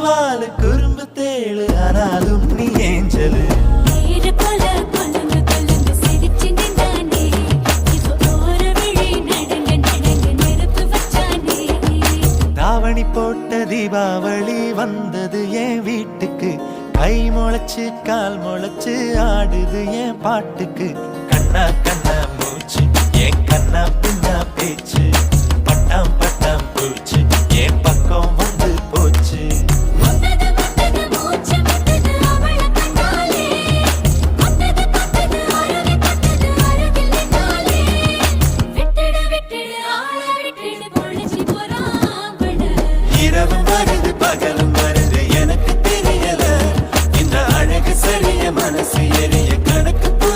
வாலு குறும்பு தேழு ஆனாலும் நீ ஏஞ்சலு. தாவணி தீபாவளி வந்தது என் வீட்டுக்கு. கை முளைச்சு கால் முளைச்சு ஆடுது என் பாட்டுக்கு. கண்ணா கண்ணா. இரவும் வருது பகலும் வருது. எனக்கு தெரியல. இந்த அழகு சரிய மனசு எரி